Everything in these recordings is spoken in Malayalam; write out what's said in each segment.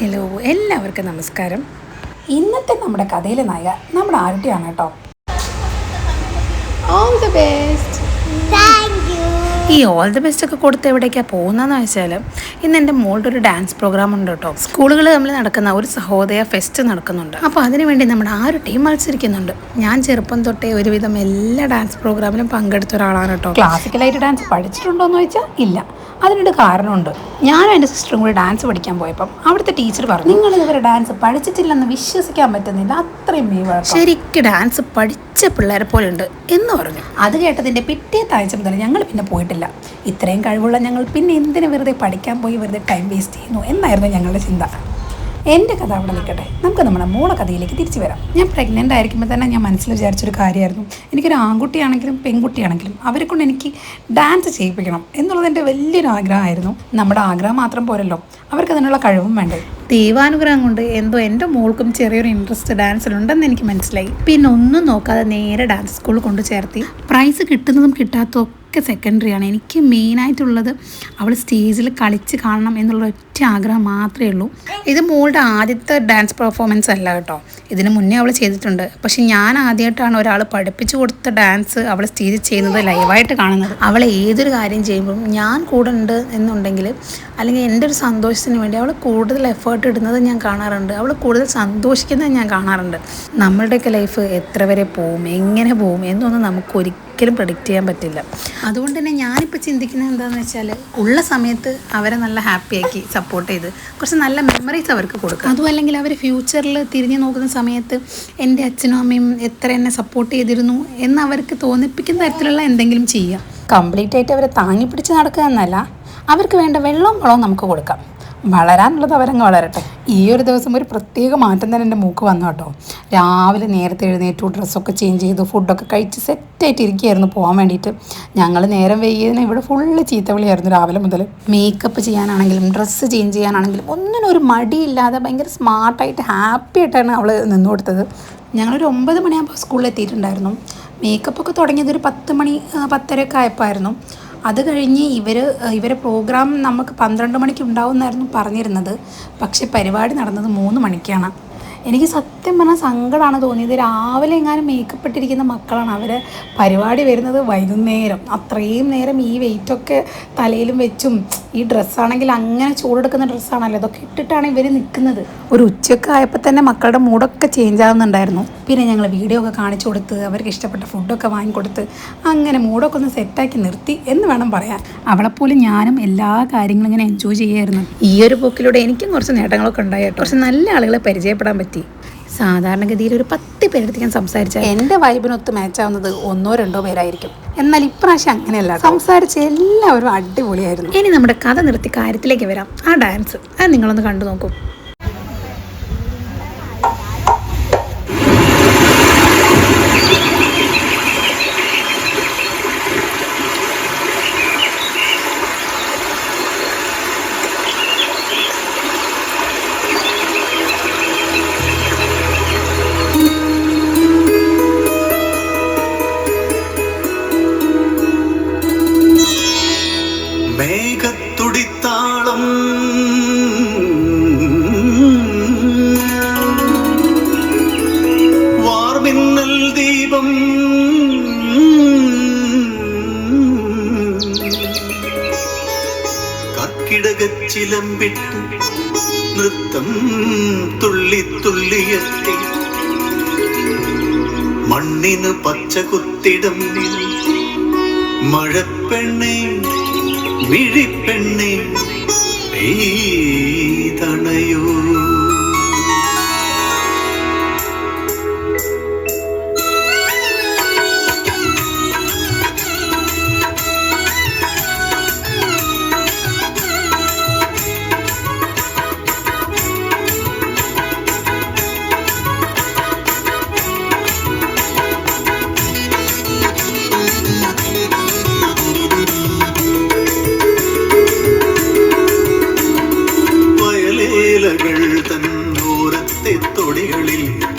ഹലോ എല്ലാവർക്കും നമസ്കാരം. ഇന്നത്തെ നമ്മുടെ കഥയിലെ നായിക നമ്മുടെ ആരുട്ടിയാണ് കേട്ടോ. ഓൾ ദ ബെസ്റ്റ് ഈ ഓൾ ദി ബെസ്റ്റ് ഒക്കെ കൊടുത്ത് എവിടേക്കാണ് പോകുന്നതെന്ന് വെച്ചാൽ ഇന്ന് എന്റെ മോളുടെ ഒരു ഡാൻസ് പ്രോഗ്രാം ഉണ്ട് കേട്ടോ സ്കൂളുകൾ തമ്മിൽ നടക്കുന്ന ഒരു സഹോദയ ഫെസ്റ്റ് നടക്കുന്നുണ്ട്. അപ്പോൾ അതിനുവേണ്ടി നമ്മുടെ ആ ഒരു ടീം മത്സരിക്കുന്നുണ്ട്. ഞാൻ ചെറുപ്പം തൊട്ടേ ഒരുവിധം എല്ലാ ഡാൻസ് പ്രോഗ്രാമിലും പങ്കെടുത്ത ഒരാളാണ് കേട്ടോ ക്ലാസിക്കലായിട്ട് ഡാൻസ് പഠിച്ചിട്ടുണ്ടോ എന്ന് ചോദിച്ചാൽ ഇല്ല. അതിനൊരു കാരണമുണ്ട്. ഞാനും എന്റെ സിസ്റ്ററും കൂടി ഡാൻസ് പഠിക്കാൻ പോയപ്പം അവിടുത്തെ ടീച്ചർ പറഞ്ഞു നിങ്ങൾ ഇതുവരെ ഡാൻസ് പഠിച്ചിട്ടില്ലെന്ന് വിശ്വസിക്കാൻ പറ്റുന്നില്ല. അത്രയും ശരിക്കും ഡാൻസ് പഠിച്ച പിള്ളേരെ പോലെ ഉണ്ട് എന്ന് പറഞ്ഞു. അത് കേട്ടതിന്റെ പിറ്റേ ആഴ്ച മുതൽ ഞങ്ങൾ പിന്നെ പോയിട്ടില്ല. ഇത്രയും കഴിവുള്ള ഞങ്ങൾ പിന്നെ എന്തിനു വെറുതെ പഠിക്കാൻ പോയി വെറുതെ ടൈം വേസ്റ്റ് ചെയ്യുന്നു എന്നായിരുന്നു ഞങ്ങളുടെ ചിന്ത. എന്റെ കഥ അവിടെ നിൽക്കട്ടെ. നമുക്ക് നമ്മുടെ മോളെ കഥയിലേക്ക് തിരിച്ചു വരാം. ഞാൻ പ്രഗ്നന്റ് ആയിരിക്കുമ്പോൾ തന്നെ ഞാൻ മനസ്സിൽ വിചാരിച്ചൊരു കാര്യമായിരുന്നു. എനിക്കൊരു ആൺകുട്ടിയാണെങ്കിലും പെൺകുട്ടിയാണെങ്കിലും അവരെ കൊണ്ട് എനിക്ക് ഡാൻസ് ചെയ്യിപ്പിക്കണം എന്നുള്ളത് എന്റെ വലിയൊരു ആഗ്രഹമായിരുന്നു. നമ്മുടെ ആഗ്രഹം മാത്രം പോരല്ലോ. അവർക്ക് അതിനുള്ള കഴിവും വേണ്ടേ? ദൈവാനുഗ്രഹം കൊണ്ട് എന്തോ എന്റെ മോൾക്കും ചെറിയൊരു ഇൻട്രസ്റ്റ് ഡാൻസിലുണ്ടെന്ന് എനിക്ക് മനസ്സിലായി. പിന്നെ ഒന്നും നോക്കാതെ നേരെ ഡാൻസ് സ്കൂളിൽ കൊണ്ട് ചേർത്തി. പ്രൈസ് കിട്ടുന്നതും കിട്ടാത്തതും ഒക്കെ സെക്കൻഡറി ആണ്. എനിക്ക് മെയിനായിട്ടുള്ളത് അവൾ സ്റ്റേജിൽ കളിച്ച് കാണണം എന്നുള്ള ഒറ്റ ആഗ്രഹം മാത്രമേ ഉള്ളൂ. ഇത് മോളുടെ ആദ്യത്തെ ഡാൻസ് പെർഫോമൻസ് അല്ല കേട്ടോ. ഇതിന് മുന്നേ അവൾ ചെയ്തിട്ടുണ്ട്. പക്ഷെ ഞാൻ ആദ്യമായിട്ടാണ് ഒരാൾ പഠിപ്പിച്ചു കൊടുത്ത ഡാൻസ് അവൾ സ്റ്റേജിൽ ചെയ്യുന്നത് ലൈവായിട്ട് കാണുന്നത്. അവൾ ഏതൊരു കാര്യം ചെയ്യുമ്പോഴും ഞാൻ കൂടെ ഉണ്ട് എന്നുണ്ടെങ്കിൽ അല്ലെങ്കിൽ എന്റെ ഒരു സന്തോഷത്തിന് വേണ്ടി അവൾ കൂടുതൽ എഫേർട്ട് ഇടുന്നത് ഞാൻ കാണാറുണ്ട്. അവൾ കൂടുതൽ സന്തോഷിക്കുന്നത് ഞാൻ കാണാറുണ്ട്. നമ്മളുടെയൊക്കെ ലൈഫ് എത്ര വരെ പോവും എങ്ങനെ പോവും എന്നൊന്നും നമുക്ക് ഒരിക്കലും പ്രഡിക്റ്റ് ചെയ്യാൻ പറ്റില്ല. അതുകൊണ്ട് തന്നെ ഞാനിപ്പോൾ ചിന്തിക്കുന്നത് എന്താണെന്ന് വെച്ചാൽ ഉള്ള സമയത്ത് അവരെ നല്ല ഹാപ്പിയാക്കി സപ്പോർട്ട് ചെയ്ത്. കുറച്ച് നല്ല മെമ്മറീസ് അവർക്ക് കൊടുക്കുക അതും അല്ലെങ്കിൽ അവർ ഫ്യൂച്ചറിൽ തിരിഞ്ഞു നോക്കുന്ന സമയത്ത് എന്റെ അച്ഛനും അമ്മയും എത്ര എന്നെ സപ്പോർട്ട് ചെയ്തിരുന്നു എന്ന് അവർക്ക് തോന്നിപ്പിക്കുന്ന തരത്തിലുള്ള എന്തെങ്കിലും ചെയ്യുക കംപ്ലീറ്റ് ആയിട്ട് അവരെ താങ്ങി പിടിച്ച് നടക്കുക എന്നല്ല അവർക്ക് വേണ്ട വെള്ളവും വളവും നമുക്ക് കൊടുക്കാം. വളരാനുള്ളത് അവരങ്ങ് വളരട്ടെ. ഈ ഒരു ദിവസം ഒരു പ്രത്യേക മാറ്റം തന്നെ എന്റെ മൂക്ക് വന്നു കേട്ടോ. രാവിലെ നേരത്തെ എഴുന്നേറ്റു ഡ്രസ്സൊക്കെ ചേഞ്ച് ചെയ്തു ഫുഡൊക്കെ കഴിച്ച് സെറ്റായിട്ട് ഇരിക്കുകയായിരുന്നു പോകാൻ വേണ്ടിയിട്ട്. ഞങ്ങൾ നേരം വൈകിയതിന് ഇവിടെ ഫുള്ള് ചീത്തവിളിയായിരുന്നു രാവിലെ മുതൽ മേക്കപ്പ് ചെയ്യാനാണെങ്കിലും ഡ്രസ്സ് ചേഞ്ച് ചെയ്യാനാണെങ്കിലും ഒന്നിനും ഒരു മടിയില്ലാതെ ഭയങ്കര സ്മാർട്ടായിട്ട് ഹാപ്പി ആയിട്ടാണ് അവൾ നിന്നു കൊടുത്തത്. ഞങ്ങളൊരു ഒമ്പത് മണിയാകുമ്പോൾ സ്കൂളിൽ എത്തിയിട്ടുണ്ടായിരുന്നു. മേക്കപ്പൊക്കെ തുടങ്ങിയത് ഒരു പത്ത് മണി പത്തരയൊക്കെ ആയപ്പോഴായിരുന്നു അത് കഴിഞ്ഞ് ഇവർ ഇവരെ പ്രോഗ്രാം നമുക്ക് പന്ത്രണ്ട് മണിക്ക് ഉണ്ടാവുമെന്നായിരുന്നു പറഞ്ഞിരുന്നത്. പക്ഷേ പരിപാടി നടന്നത് മൂന്ന് മണിക്കാണ്. എനിക്ക് സത്യം പറഞ്ഞാൽ സങ്കടമാണ് തോന്നിയത്. രാവിലെ എങ്ങാനും മേക്കപ്പ് ഇട്ടിരിക്കുന്ന മക്കളാണ് അവർ പരിപാടി വരുന്നത് വൈകുന്നേരം. അത്രയും നേരം ഈ വെയിറ്റൊക്കെ തലയിലും വെച്ചും ഈ ഡ്രസ്സാണെങ്കിൽ അങ്ങനെ ചൂടെടുക്കുന്ന ഡ്രസ്സാണല്ലോ ഇതൊക്കെ ഇട്ടിട്ടാണ് ഇവർ നിൽക്കുന്നത് ഒരു ഉച്ചയൊക്കെ ആയപ്പോൾ തന്നെ മക്കളുടെ മൂടൊക്കെ ചേഞ്ച് ആവുന്നുണ്ടായിരുന്നു. പിന്നെ ഞങ്ങൾ വീഡിയോ ഒക്കെ കാണിച്ചു കൊടുത്ത് അവർക്ക് ഇഷ്ടപ്പെട്ട ഫുഡൊക്കെ വാങ്ങിക്കൊടുത്ത് അങ്ങനെ മൂടൊക്കെ ഒന്ന് സെറ്റാക്കി നിർത്തി എന്ന് വേണം പറയാൻ. അവളെപ്പോലും ഞാനും എല്ലാ കാര്യങ്ങളും ഇങ്ങനെ എൻജോയ് ചെയ്യായിരുന്നു. ഈ ഒരു പോക്കിലൂടെ എനിക്കും കുറച്ച് നേട്ടങ്ങളൊക്കെ ഉണ്ടായി കേട്ടോ. കുറച്ച് നല്ല ആളുകളെ പരിചയപ്പെടാൻ പറ്റി. സാധാരണഗതിയിൽ ഒരു പത്ത് പേരെടുത്ത് ഞാൻ സംസാരിച്ചാൽ എന്റെ വൈബിനൊത്ത് മാച്ച് ആവുന്നത് ഒന്നോ രണ്ടോ പേരായിരിക്കും. എന്നാൽ ഇപ്രാവശ്യം അങ്ങനെയല്ല സംസാരിച്ച എല്ലാവരും അടിപൊളിയായിരുന്നു. ഇനി നമ്മുടെ കഥ നിർത്തി കാര്യത്തിലേക്ക് വരാം. ആ ഡാൻസ് അത് നിങ്ങളൊന്ന് കണ്ടു നോക്കൂ. കർക്കിടകച്ചിലമ്പിട്ട് നൃത്തം തുള്ളി തുള്ളിയെത്തി. മണ്ണിന് പച്ച കുത്തിടം മഴപ്പെണ്ണേ വിഴിപ്പെണ്ണേ പെയ്തണയോ?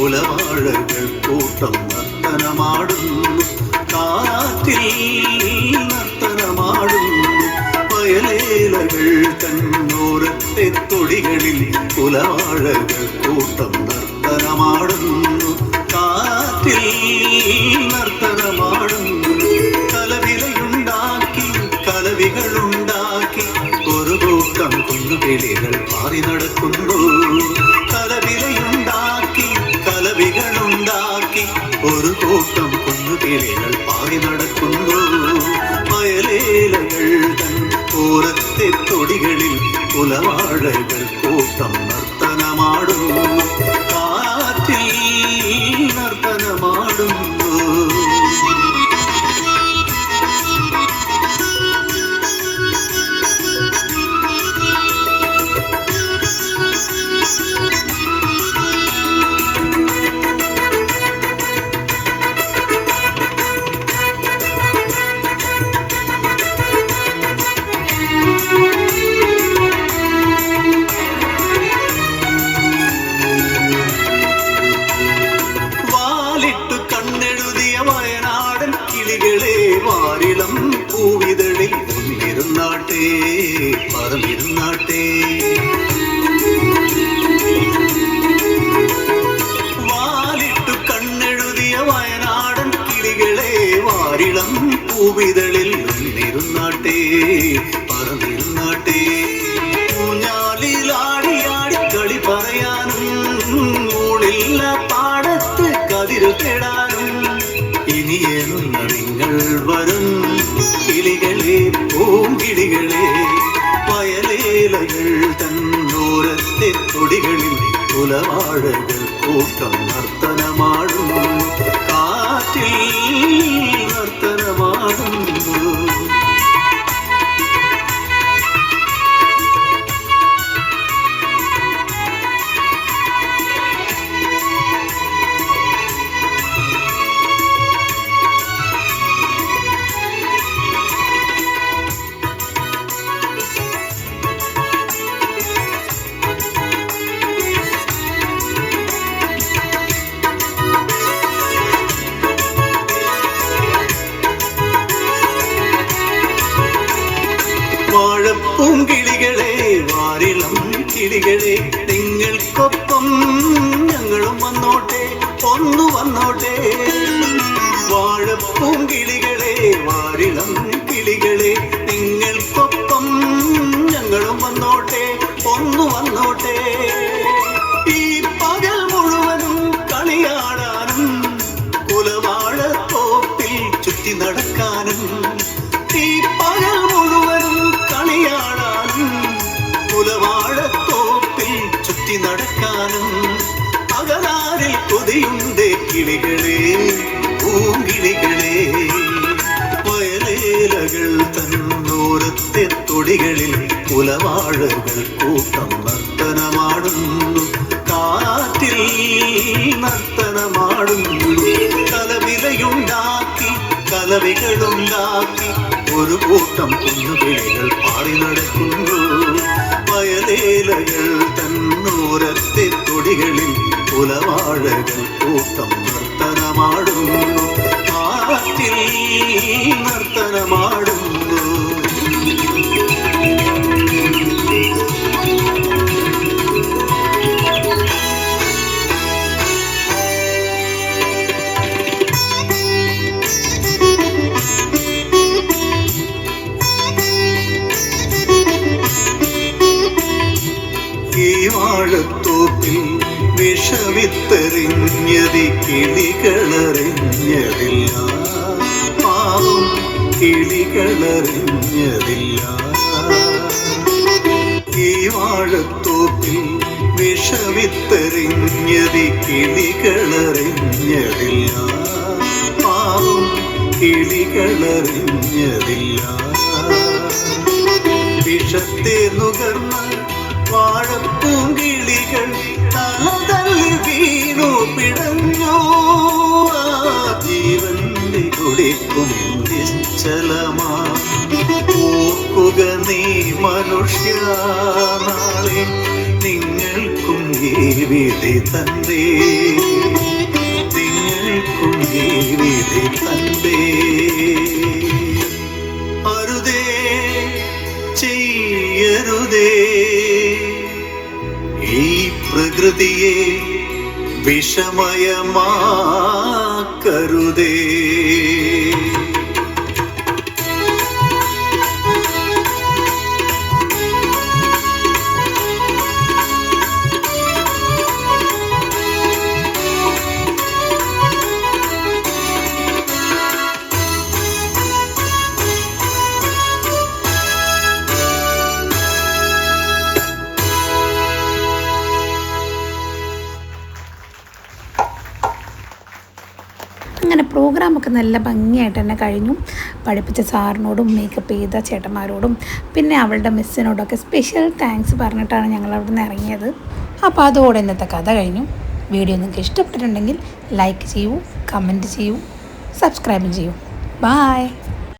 തൊടികളിൽ കുലവാഴകൾ കൂട്ടം നർത്തനമാടുന്നു കാറ്റിൽ നർത്തനമാടുന്നു വയലേലകൾ തന്നോരത്തെ തൊടി തൊടികളിൽ കുലവാഴകൾ കൂട്ടം നർത്തനമാടുന്നു കാറ്റിൽ നർത്തനമാടുന്നു കലവിലയുണ്ടാക്കി കലവികളുണ്ടാക്കി ഒരു കൂട്ടം കുഞ്ഞുകിളികൾ പാറി കുഞ്ഞുകിളികൾ പാറി നടക്കുന്നു. മയലേലകൾ തൻ ഓരത്തെ തൊടികളിൽ കുലവാഴകൾ കൂട്ടം നർത്തനമാടും. കാറ്റിൽ നർത്തനമാടുന്നു വാരിളം പൂവിതളിൽ ഒന്നിരുന്നാട്ടെ പറന്നിരുന്നാട്ടേ വാലിട്ടു കണ്ണെഴുതിയ വയനാടൻ കിളികളെ വാരിളം പൂവിതളിൽ ഒന്നിരുന്നാട്ടെ കിളികളെ പൂങ്കിളികളെ വയലേലകൾ തന്നോരത്തെ തൊടികളിൽ കുലവാഴകൾ കിളികളെ നിങ്ങൾക്കൊപ്പം ഞങ്ങളും വന്നോട്ടെ ഒന്നു വന്നോട്ടെ. വാഴപ്പൂങ്കിളികളെ വാരിളം കിളികളെ നിങ്ങൾക്കൊപ്പം ഞങ്ങളും വന്നോട്ടെ ഒന്നു വന്നോട്ടെ. ഈ പകൽ മുഴുവനും കളിയാടാനും കുലവാഴത്തോപ്പിൽ ചുറ്റി നടക്കാനും തൊടികളിൽ കുലവാഴകൾ കൂട്ടം നർത്തനമാടുന്നു. കാറ്റിൽ നർത്തനമാടുന്നു. കലവിലയുണ്ടാക്കി കലവികളുണ്ടാക്കി ഒരു കൂട്ടം കുഞ്ഞുകിളികൾ പാടി നടക്കുന്നു. വയലേലകൾ തന്നൂരത്തെ തൊടികളിൽ കുലവാഴകൾ കൂട്ടം നർത്തനമാടുന്നു. വിഷവിത്തെറിഞ്ഞതി കിളികളറിഞ്ഞതില്ല. പാവം കിളികളറിഞ്ഞതില്ല. ഈ വാഴത്തോപ്പിൽ വിഷവിത്തെറിഞ്ഞതി കിളികളറിഞ്ഞതില്ല. പാവം കിളികളറിഞ്ഞതില്ല. വിഷത്തെ നുകർന്ന വാഴപ്പൂങ്കിളികൾ തലതല്ലി വീണു പിടഞ്ഞു. ആ ജീവന്റെ കുളിക്കും നിശ്ചലമാ. ഓർക്കുക നീ മനുഷ്യ നാളെ നിങ്ങൾക്കും ഈ വിധി തന്നേ. നിങ്ങൾക്കും ഈ വിധി തന്നേ. അരുതേ ചെയ്യരുതേ. ഈ പ്രകൃതിയെ വിഷമയമാക്കരുതേ. അങ്ങനെ പ്രോഗ്രാമൊക്കെ നല്ല ഭംഗിയായിട്ട് തന്നെ കഴിഞ്ഞു. പഠിപ്പിച്ച സാറിനോടും മേക്കപ്പ് ചെയ്ത ചേട്ടന്മാരോടും പിന്നെ അവളുടെ മിസ്സിനോടൊക്കെ സ്പെഷ്യൽ താങ്ക്സ് പറഞ്ഞിട്ടാണ് ഞങ്ങൾ അവിടെ നിന്ന് ഇറങ്ങിയത്. അപ്പോൾ അതോടെ ഇന്നത്തെ കഥ കഴിഞ്ഞു. വീഡിയോ നിങ്ങൾക്ക് ഇഷ്ടപ്പെട്ടിട്ടുണ്ടെങ്കിൽ ലൈക്ക് ചെയ്യൂ കമന്റ് ചെയ്യൂ സബ്സ്ക്രൈബും ചെയ്യൂ. ബായ്